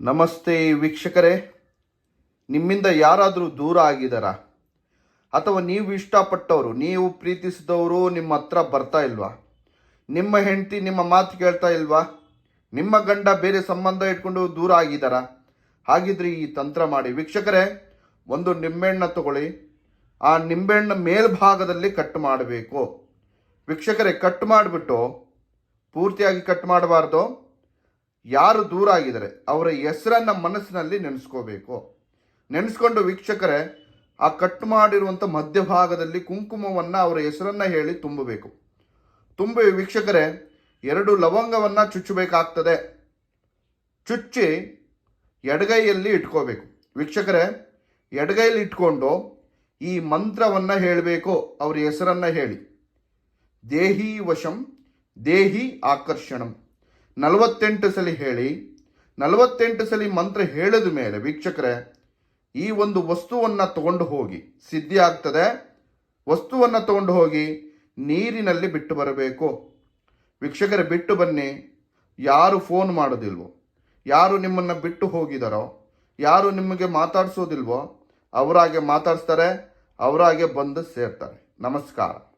ನಮಸ್ತೆ ವೀಕ್ಷಕರೇ. ನಿಮ್ಮಿಂದ ಯಾರಾದರೂ ದೂರ ಆಗಿದ್ದಾರಾ? ಅಥವಾ ನೀವು ಇಷ್ಟಪಟ್ಟವರು, ನೀವು ಪ್ರೀತಿಸಿದವರು ನಿಮ್ಮ ಹತ್ರ ಬರ್ತಾ ಇಲ್ವಾ? ನಿಮ್ಮ ಹೆಂಡತಿ ನಿಮ್ಮ ಮಾತು ಕೇಳ್ತಾ ಇಲ್ವಾ? ನಿಮ್ಮ ಗಂಡ ಬೇರೆ ಸಂಬಂಧ ಇಟ್ಕೊಂಡು ದೂರ ಆಗಿದ್ದಾರಾ? ಹಾಗಿದ್ರೆ ಈ ತಂತ್ರ ಮಾಡಿ. ವೀಕ್ಷಕರೇ, ಒಂದು ನಿಂಬೆಣ್ಣ ತಗೊಳ್ಳಿ. ಆ ನಿಂಬೆಣ್ಣ ಮೇಲ್ಭಾಗದಲ್ಲಿ ಕಟ್ ಮಾಡಬೇಕು. ವೀಕ್ಷಕರೇ, ಕಟ್ ಮಾಡಿಬಿಟ್ಟು ಪೂರ್ತಿಯಾಗಿ ಕಟ್ ಮಾಡಬಾರ್ದು. ಯಾರು ದೂರ ಆಗಿದ್ದಾರೆ, ಅವರ ಹೆಸರನ್ನ ಮನಸ್ಸಿನಲ್ಲಿ ನೆನೆಸ್ಕೋಬೇಕು. ನೆನೆಸ್ಕೊಂಡು ವೀಕ್ಷಕರೇ, ಆ ಕಟ್ ಮಾಡಿರುವಂಥ ಮಧ್ಯಭಾಗದಲ್ಲಿ ಕುಂಕುಮವನ್ನು ಅವರ ಹೆಸರನ್ನು ಹೇಳಿ ತುಂಬಬೇಕು. ತುಂಬಿ ವೀಕ್ಷಕರೇ, ಎರಡು ಲವಂಗವನ್ನು ಚುಚ್ಚಬೇಕಾಗ್ತದೆ. ಚುಚ್ಚಿ ಎಡಗೈಯಲ್ಲಿ ಇಟ್ಕೋಬೇಕು. ವೀಕ್ಷಕರೇ ಎಡಗೈಯಲ್ಲಿ ಇಟ್ಕೊಂಡು ಈ ಮಂತ್ರವನ್ನು ಹೇಳಬೇಕು, ಅವರ ಹೆಸರನ್ನು ಹೇಳಿ. ದೇಹಿ ವಶಂ, ದೇಹಿ ಆಕರ್ಷಣಂ. ನಲವತ್ತೆಂಟು ಸಲ ಹೇಳಿ, ನಲವತ್ತೆಂಟು ಸಲ ಮಂತ್ರ ಹೇಳಿದ ಮೇಲೆ ವೀಕ್ಷಕರೇ, ಈ ಒಂದು ವಸ್ತುವನ್ನು ತಗೊಂಡು ಹೋಗಿ, ಸಿದ್ಧಿ ಆಗ್ತದೆ? ವಸ್ತುವನ್ನು ತಗೊಂಡು ಹೋಗಿ ನೀರಿನಲ್ಲಿ ಬಿಟ್ಟು ಬರಬೇಕು. ವೀಕ್ಷಕರೇ, ಬಿಟ್ಟು ಬನ್ನಿ. ಯಾರು ಫೋನ್ ಮಾಡೋದಿಲ್ವೋ, ಯಾರು ನಿಮ್ಮನ್ನು ಬಿಟ್ಟು ಹೋಗಿದಾರೋ, ಯಾರು ನಿಮಗೆ ಮಾತಾಡಿಸೋದಿಲ್ವೋ, ಅವರಾಗೆ ಮಾತಾಡಿಸ್ತಾರೆ, ಅವರಾಗೆ ಬಂದು ಸೇರ್ತಾರೆ. ನಮಸ್ಕಾರ.